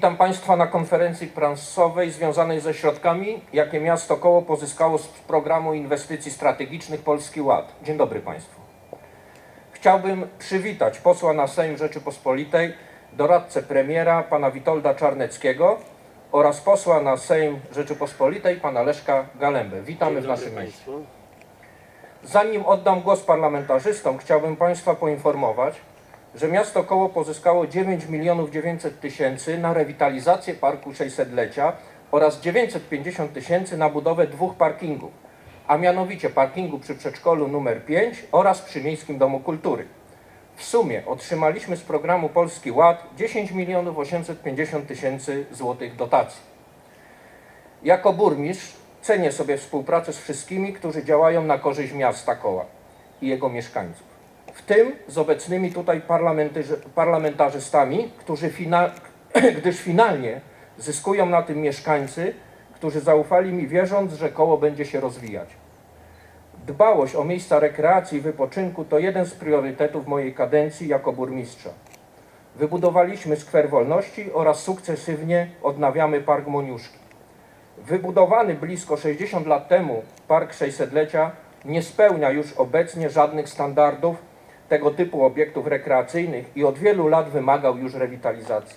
Witam Państwa na konferencji prasowej związanej ze środkami, jakie miasto Koło pozyskało z programu inwestycji strategicznych Polski Ład. Dzień dobry Państwu. Chciałbym przywitać posła na Sejm Rzeczypospolitej, doradcę premiera, pana Witolda Czarneckiego oraz posła na Sejm Rzeczypospolitej, pana Leszka Galembę. Witamy w naszym mieście. Zanim oddam głos parlamentarzystom, chciałbym Państwa poinformować, że miasto Koło pozyskało 9 milionów 900 tysięcy na rewitalizację Parku 600-lecia oraz 950 tysięcy na budowę dwóch parkingów, a mianowicie parkingu przy przedszkolu numer 5 oraz przy Miejskim Domu Kultury. W sumie otrzymaliśmy z programu Polski Ład 10 milionów 850 tysięcy złotych dotacji. Jako burmistrz cenię sobie współpracę z wszystkimi, którzy działają na korzyść miasta Koła i jego mieszkańców. W tym z obecnymi tutaj parlamentarzystami, którzy fina, gdyż finalnie zyskują na tym mieszkańcy, którzy zaufali mi wierząc, że koło będzie się rozwijać. Dbałość o miejsca rekreacji i wypoczynku to jeden z priorytetów mojej kadencji jako burmistrza. Wybudowaliśmy skwer wolności oraz sukcesywnie odnawiamy Park Moniuszki. Wybudowany blisko 60 lat temu Park 600-lecia nie spełnia już obecnie żadnych standardów tego typu obiektów rekreacyjnych i od wielu lat wymagał już rewitalizacji.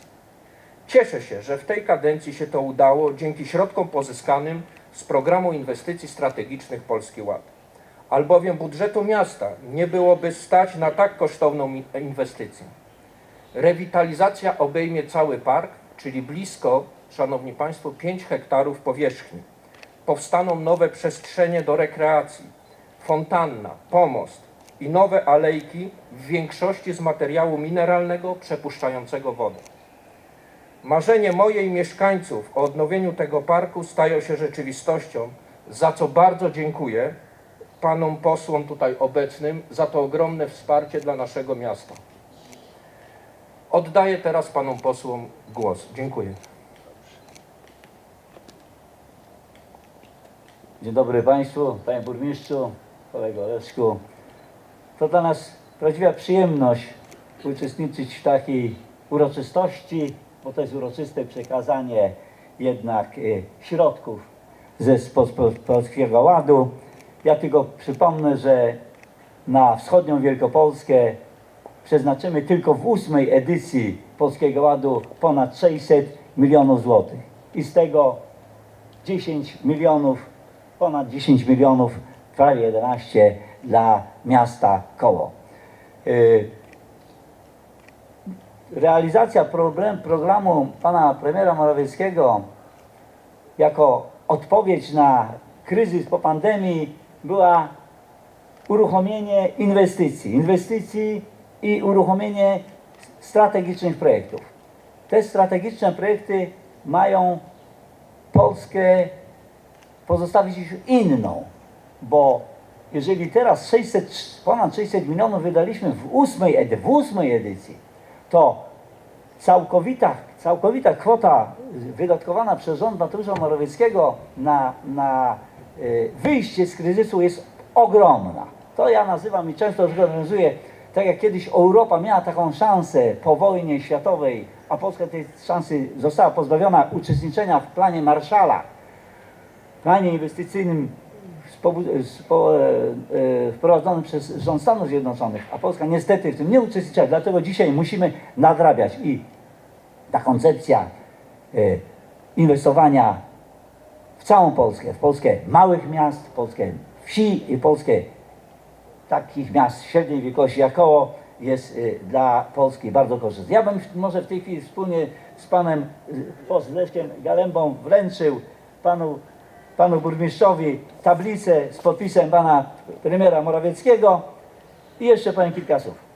Cieszę się, że w tej kadencji się to udało dzięki środkom pozyskanym z programu inwestycji strategicznych Polski Ład. Albowiem budżetu miasta nie byłoby stać na tak kosztowną inwestycję. Rewitalizacja obejmie cały park, czyli blisko, Szanowni Państwo, 5 hektarów powierzchni. Powstaną nowe przestrzenie do rekreacji, fontanna, pomost i nowe alejki w większości z materiału mineralnego przepuszczającego wodę. Marzenie moje i mieszkańców o odnowieniu tego parku stają się rzeczywistością, za co bardzo dziękuję panom posłom tutaj obecnym za to ogromne wsparcie dla naszego miasta. Oddaję teraz panom posłom głos. Dziękuję. Dzień dobry Państwu, Panie Burmistrzu, kolego Leszku. To dla nas prawdziwa przyjemność uczestniczyć w takiej uroczystości, bo to jest uroczyste przekazanie jednak y, środków ze Polskiego Ładu. Ja tylko przypomnę, że na wschodnią Wielkopolskę przeznaczymy tylko w ósmej edycji Polskiego Ładu ponad 600 milionów złotych. I z tego 10 milionów, ponad 10 milionów, prawie 11 dla miasta Koło. Y, Realizacja problem, programu pana premiera Morawieckiego jako odpowiedź na kryzys po pandemii była uruchomienie inwestycji. Inwestycji i uruchomienie strategicznych projektów. Te strategiczne projekty mają Polskę pozostawić już inną, bo jeżeli teraz 600, ponad 600 milionów wydaliśmy w ósmej, w ósmej edycji, to całkowita, całkowita kwota wydatkowana przez rząd Mateusza Morawieckiego na, na y, wyjście z kryzysu jest ogromna. To ja nazywam i często zorganizuję, tak jak kiedyś Europa miała taką szansę po wojnie światowej, a Polska tej szansy została pozbawiona uczestniczenia w planie Marszala, planie inwestycyjnym spo, e, e, wprowadzonym przez rząd Stanów Zjednoczonych, a Polska niestety w tym nie uczestniczyła, dlatego dzisiaj musimy nadrabiać i ta koncepcja e, inwestowania w całą Polskę, w Polskę małych miast, w Polskę wsi i Polskę takich miast średniej wielkości jak koło jest dla Polski bardzo korzystny. Ja bym może w tej chwili wspólnie z panem posłem Leszkiem Galembą wręczył panu, panu burmistrzowi tablicę z podpisem pana premiera Morawieckiego i jeszcze powiem kilka słów.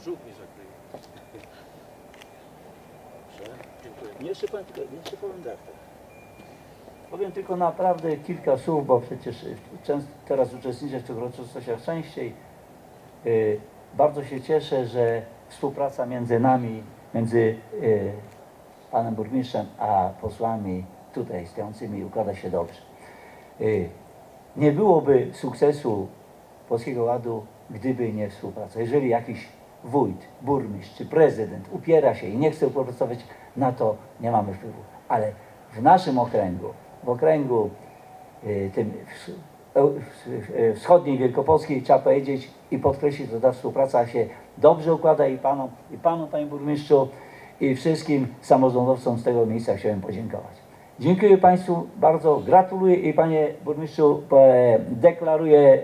Brzuch nie zakryje. Dobrze, dziękuję. Jeszcze powiem, tylko, jeszcze powiem tak. Powiem tylko naprawdę kilka słów, bo przecież często teraz uczestniczę w tych uroczystościach częściej. Y, Bardzo się cieszę, że współpraca między nami między y, panem burmistrzem a posłami tutaj stojącymi układa się dobrze. Y, nie byłoby sukcesu Polskiego Ładu, gdyby nie współpraca. Jeżeli jakiś wójt, burmistrz czy prezydent upiera się i nie chce współpracować, na to nie mamy wpływu. Ale w naszym okręgu, w okręgu tym wschodniej Wielkopolskiej trzeba powiedzieć i podkreślić, że ta współpraca się dobrze układa i panu, i panu panie burmistrzu, i wszystkim samorządowcom z tego miejsca chciałem podziękować. Dziękuję Państwu bardzo, gratuluję i Panie Burmistrzu e, deklaruję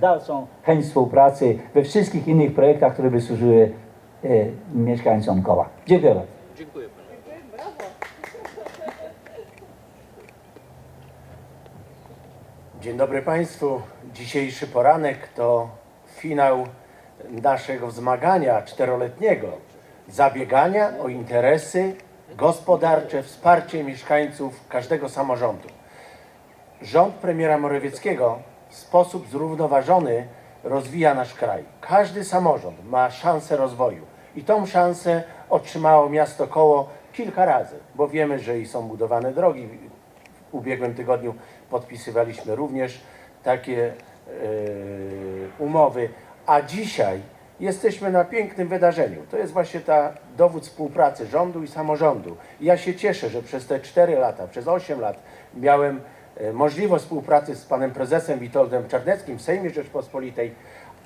dalszą chęć współpracy we wszystkich innych projektach, które by służyły e, mieszkańcom koła. Dziękuję bardzo. Dziękuję Dzień dobry Państwu. Dzisiejszy poranek to finał naszego zmagania czteroletniego. Zabiegania o interesy gospodarcze, wsparcie mieszkańców każdego samorządu. Rząd premiera Morawieckiego w sposób zrównoważony rozwija nasz kraj. Każdy samorząd ma szansę rozwoju i tą szansę otrzymało miasto koło kilka razy, bo wiemy, że i są budowane drogi. Ubiegłym tygodniu podpisywaliśmy również takie e, umowy, a dzisiaj jesteśmy na pięknym wydarzeniu. To jest właśnie ta dowód współpracy rządu i samorządu. Ja się cieszę, że przez te 4 lata, przez 8 lat miałem e, możliwość współpracy z panem prezesem Witoldem Czarneckim w Sejmie Rzeczpospolitej,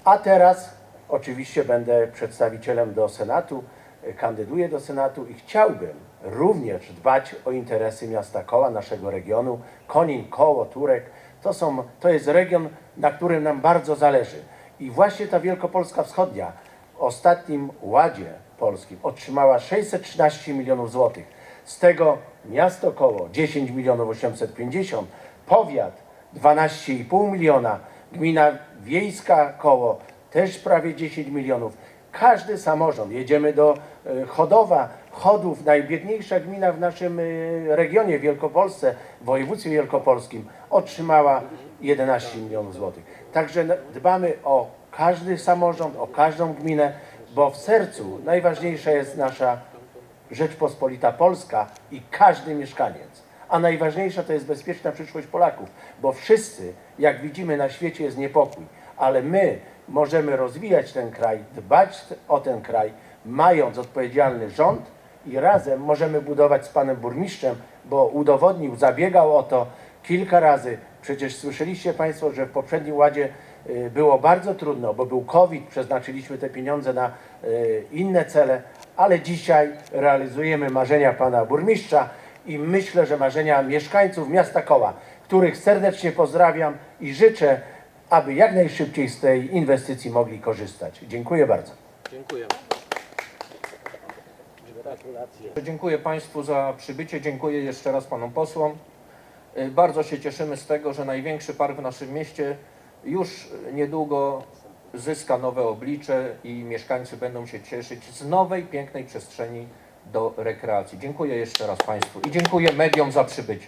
a teraz oczywiście będę przedstawicielem do Senatu, e, kandyduję do Senatu i chciałbym również dbać o interesy miasta Koła, naszego regionu. Konin, Koło, Turek, to, są, to jest region, na którym nam bardzo zależy. I właśnie ta Wielkopolska Wschodnia w ostatnim Ładzie Polskim otrzymała 613 milionów złotych. Z tego miasto Koło 10 milionów 850, powiat 12,5 miliona, gmina wiejska Koło też prawie 10 milionów. Każdy samorząd, jedziemy do e, Chodowa, Chodów, najbiedniejsza gmina w naszym e, regionie Wielkopolsce, w województwie wielkopolskim, otrzymała 11 milionów złotych. Także dbamy o każdy samorząd, o każdą gminę, bo w sercu najważniejsza jest nasza Rzeczpospolita Polska i każdy mieszkaniec. A najważniejsza to jest bezpieczna przyszłość Polaków, bo wszyscy, jak widzimy na świecie, jest niepokój, ale my możemy rozwijać ten kraj, dbać o ten kraj, mając odpowiedzialny rząd i razem możemy budować z panem burmistrzem, bo udowodnił, zabiegał o to kilka razy. Przecież słyszeliście Państwo, że w poprzednim ładzie y, było bardzo trudno, bo był COVID, przeznaczyliśmy te pieniądze na y, inne cele, ale dzisiaj realizujemy marzenia pana burmistrza i myślę, że marzenia mieszkańców miasta Koła, których serdecznie pozdrawiam i życzę, aby jak najszybciej z tej inwestycji mogli korzystać. Dziękuję bardzo. Dziękuję. Gratulacje. Dziękuję Państwu za przybycie, dziękuję jeszcze raz Panom posłom. Y, Bardzo się cieszymy z tego, że największy park w naszym mieście już niedługo zyska nowe oblicze i mieszkańcy będą się cieszyć z nowej, pięknej przestrzeni do rekreacji. Dziękuję jeszcze raz Państwu i dziękuję mediom za przybycie.